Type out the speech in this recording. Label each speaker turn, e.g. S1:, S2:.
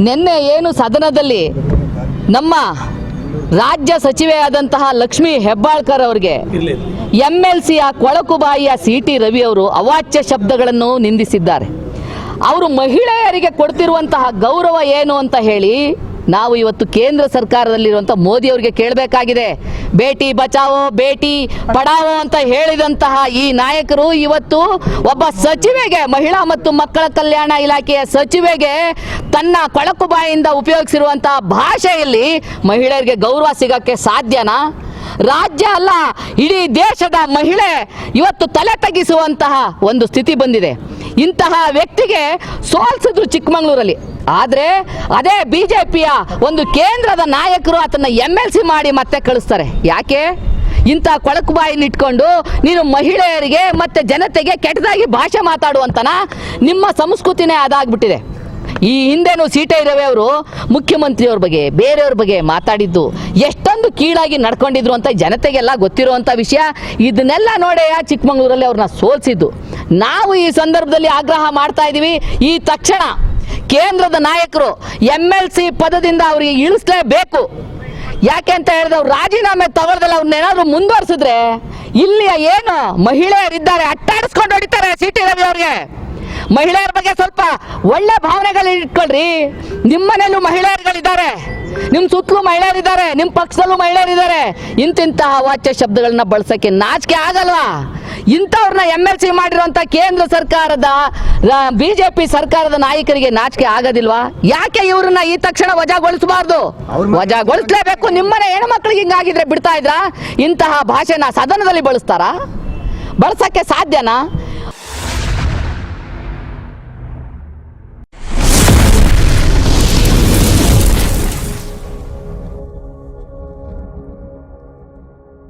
S1: ನಿನ್ನೆ ಏನು ಸದನದಲ್ಲಿ ನಮ್ಮ ರಾಜ್ಯ ಸಚಿವೆಯಾದಂತಹ ಲಕ್ಷ್ಮಿ ಹೆಬ್ಬಾಳ್ಕರ್ ಅವರಿಗೆ ಎಂ ಎಲ್ ಸಿಯ ಕೊಳಕುಬಾಯಿಯ ಸಿ ಟಿ ರವಿ ಅವರು ಅವಾಚ್ಯ ಶಬ್ದಗಳನ್ನು ನಿಂದಿಸಿದ್ದಾರೆ. ಅವರು ಮಹಿಳೆಯರಿಗೆ ಕೊಡ್ತಿರುವಂತಹ ಗೌರವ ಏನು ಅಂತ ಹೇಳಿ ನಾವು ಇವತ್ತು ಕೇಂದ್ರ ಸರ್ಕಾರದಲ್ಲಿರುವಂಥ ಮೋದಿ ಅವರಿಗೆ ಕೇಳಬೇಕಾಗಿದೆ. ಬೇಟಿ ಬಚಾವೋ, ಬೇಟಿ ಪಡಾವೋ ಅಂತ ಹೇಳಿದಂತಹ ಈ ನಾಯಕರು ಇವತ್ತು ಒಬ್ಬ ಸಚಿವೆಗೆ, ಮಹಿಳಾ ಮತ್ತು ಮಕ್ಕಳ ಕಲ್ಯಾಣ ಇಲಾಖೆಯ ಸಚಿವೆಗೆ ತನ್ನ ಕೊಳಕು ಬಾಯಿಂದ ಉಪಯೋಗಿಸಿರುವಂತಹ ಭಾಷೆಯಲ್ಲಿ ಮಹಿಳೆಯರಿಗೆ ಗೌರವ ಸಿಗಕ್ಕೆ ಸಾಧ್ಯನಾ? ರಾಜ್ಯ ಅಲ್ಲ, ಇಡೀ ದೇಶದ ಮಹಿಳೆ ಇವತ್ತು ತಲೆ ತಗ್ಗಿಸುವಂತಹ ಒಂದು ಸ್ಥಿತಿ ಬಂದಿದೆ. ಇಂತಹ ವ್ಯಕ್ತಿಗೆ ಸೋಲ್ಸಿದ್ರು ಚಿಕ್ಕಮಗಳೂರಲ್ಲಿ. ಆದರೆ ಅದೇ ಬಿ ಜೆ ಪಿಯ ಒಂದು ಕೇಂದ್ರದ ನಾಯಕರು ಅದನ್ನು ಎಂ ಎಲ್ ಸಿ ಮಾಡಿ ಮತ್ತೆ ಕಳಿಸ್ತಾರೆ. ಯಾಕೆ? ಇಂಥ ಕೊಳಕು ಬಾಯಿನ ಇಟ್ಕೊಂಡು ನೀನು ಮಹಿಳೆಯರಿಗೆ ಮತ್ತೆ ಜನತೆಗೆ ಕೆಟ್ಟದಾಗಿ ಭಾಷೆ ಮಾತಾಡುವಂತನ ನಿಮ್ಮ ಸಂಸ್ಕೃತಿನೇ ಅದಾಗ್ಬಿಟ್ಟಿದೆ. ಈ ಹಿಂದೆನೂ ಸೀಟೆ ರವಿ ಅವರು ಮುಖ್ಯಮಂತ್ರಿಯವ್ರ ಬಗ್ಗೆ, ಬೇರೆಯವ್ರ ಬಗ್ಗೆ ಮಾತಾಡಿದ್ದು. ಎಷ್ಟೊಂದು ಕೀಳಾಗಿ ನಡ್ಕೊಂಡಿದ್ರು ಅಂತ ಜನತೆಗೆಲ್ಲ ಗೊತ್ತಿರುವಂಥ ವಿಷಯ. ಇದನ್ನೆಲ್ಲ ನೋಡೆಯ ಚಿಕ್ಕಮಂಗ್ಳೂರಲ್ಲಿ ಅವ್ರನ್ನ ಸೋಲ್ಸಿದ್ದು. ನಾವು ಈ ಸಂದರ್ಭದಲ್ಲಿ ಆಗ್ರಹ ಮಾಡ್ತಾ ಇದ್ದೀವಿ ಈ ತಕ್ಷಣ ಕೇಂದ್ರದ ನಾಯಕರು ಎಂ ಎಲ್ ಸಿ ಪದದಿಂದ ಅವರಿಗೆ ಇಳಿಸ್ಲೇಬೇಕು. ಯಾಕೆ ಅಂತ ಹೇಳಿದ್ರೆ ಅವ್ರು ರಾಜೀನಾಮೆ ತಗೊಳ್ದಲ್ಲ ಅವ್ರನ್ನ ಏನಾದ್ರು ಮುಂದುವರ್ಸಿದ್ರೆ ಇಲ್ಲಿಯ ಏನು ಮಹಿಳೆಯರಿದ್ದಾರೆ, ಅಟ್ಟಾಡಿಸ್ಕೊಂಡು ಹೊಡಿತಾರೆ ಸಿ ಟಿ ರವಿ ಅವ್ರಿಗೆ. ಮಹಿಳೆಯರ ಬಗ್ಗೆ ಸ್ವಲ್ಪ ಒಳ್ಳೆ ಭಾವನೆಗಳು ಇಟ್ಕೊಳ್ರಿ. ನಿಮ್ಮನೇಲೂ ಮಹಿಳೆಯರುಗಳಿದ್ದಾರೆ. ನಿಮ್ಮ ಸುತ್ತಲೂ ಮಹಿಳೆಯರಿದ್ದಾರೆ. ನಿಮ್ಮ ಪಕ್ಷದಲ್ಲೂ ಮಹಿಳೆಯರಿದ್ದಾರೆ. ಇಂತಿಂತಹ ವಾಚ್ಯ ಶಬ್ದಗಳನ್ನ ಬಳಸಕ್ಕೆ ನಾಚಿಕೆ ಆಗಲ್ವಾ? ಇಂಥವ್ರನ್ನ ಎಂ ಎಲ್ ಸಿ ಮಾಡಿರುವಂತ ಕೇಂದ್ರ ಸರ್ಕಾರದ ಬಿಜೆಪಿ ಸರ್ಕಾರದ ನಾಯಕರಿಗೆ ನಾಚಿಕೆ ಆಗೋದಿಲ್ವಾ? ಯಾಕೆ ಇವ್ರನ್ನ ಈ ತಕ್ಷಣ ವಜಾಗೊಳಿಸಬಾರ್ದು? ವಜಾಗೊಳಿಸ್ಲೇಬೇಕು. ನಿಮ್ಮನೆ ಹೆಣ್ಮಕ್ಳಿಗೆ ಹಿಂಗಾಗಿದ್ರೆ ಬಿಡ್ತಾ ಇದ್ರ? ಇಂತಹ ಭಾಷೆನ ಸದನದಲ್ಲಿ ಬಳಸ್ತಾರಾ? ಬಳಸಕ್ಕೆ ಸಾಧ್ಯನಾ?